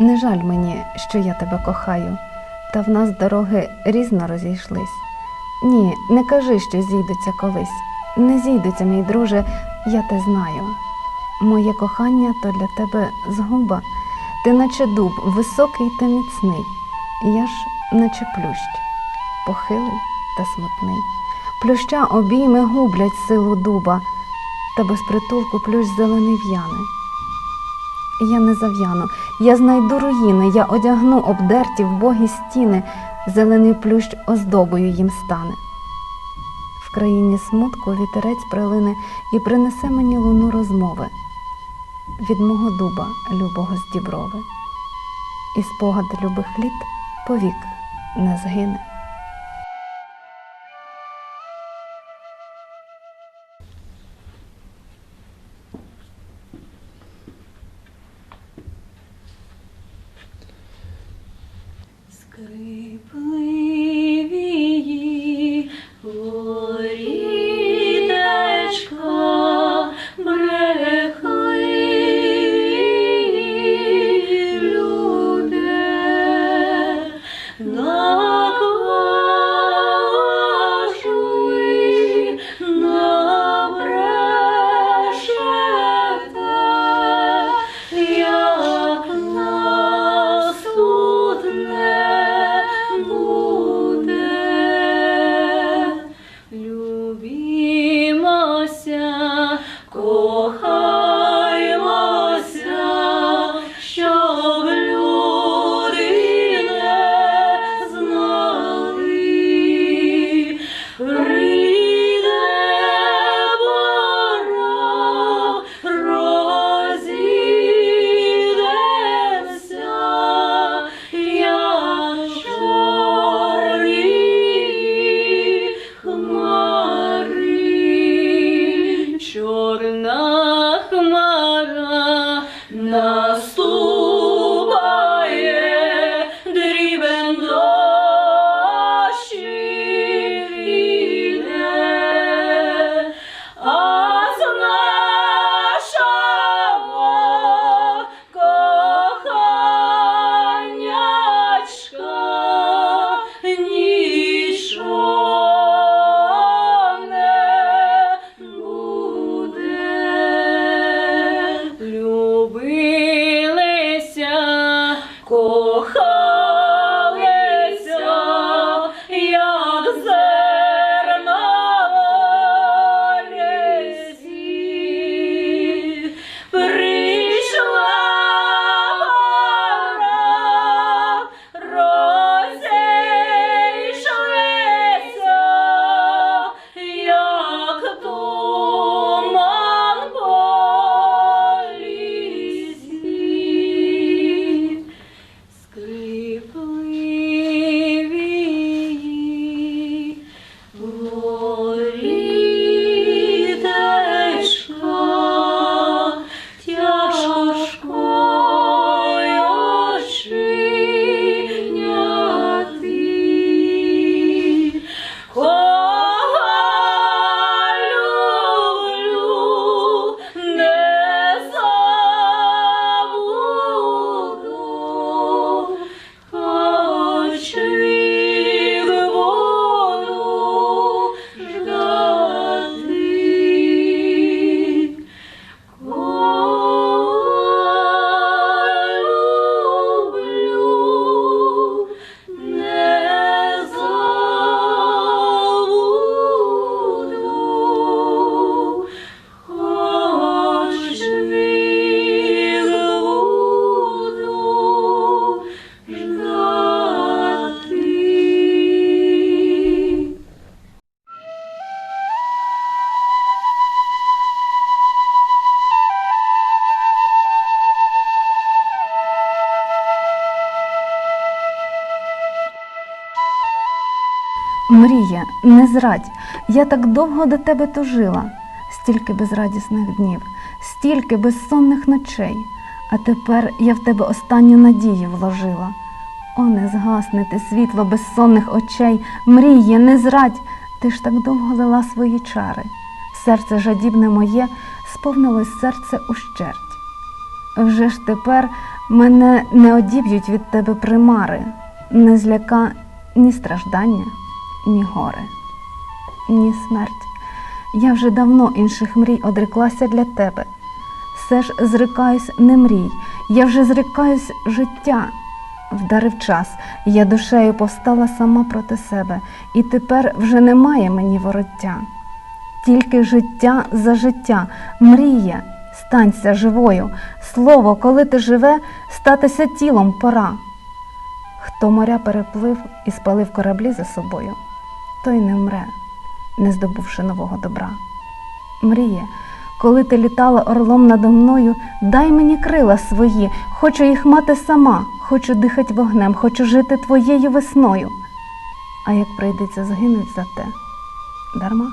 Не жаль мені, що я тебе кохаю, та в нас дороги різно розійшлись. Ні, не кажи, що зійдуться колись. Не зійдуться, мій друже, я те знаю. Моє кохання то для тебе згуба, ти наче дуб, високий та міцний, я ж наче плющ, похилий та смутний. Плюща обійми гублять силу дуба, та без притулку плющ зелений в'яне. Я не зав'яну, я знайду руїни, я одягну обдерті вбогі стіни, зелений плющ оздобою їм стане. В країні смутку вітерець прилине і принесе мені луну розмови від мого дуба, любого з діброви, і спогад любих літ повік не згине. Puri, puri. 不。Three. Мрія, не зрадь, я так довго до тебе тужила, стільки безрадісних днів, стільки безсонних ночей, а тепер я в тебе останню надію вложила. О, не згасне ти світло безсонних очей, мріє, не зрадь, ти ж так довго лила свої чари. Серце жадібне моє сповнилось серце ущерть. Вже ж тепер Мене не одіб'ють від тебе примари, не зляка ні страждання, ні горе, ні смерть. Я вже давно інших мрій одреклася для тебе. Все ж зрикаюсь не мрій, я вже зрикаюсь життя. Вдарив час, я душею повстала сама проти себе, і тепер вже немає мені вороття. Тільки життя за життя, мрія, станься живою, слово, коли ти живе, статися тілом пора. Хто моря переплив і спалив кораблі за собою, той не вмре, не здобувши нового добра. Мріє, коли ти літала орлом надо мною, дай мені крила свої, хочу їх мати сама, хочу дихать вогнем, хочу жити твоєю весною. А як прийдеться згинуть за те, дарма.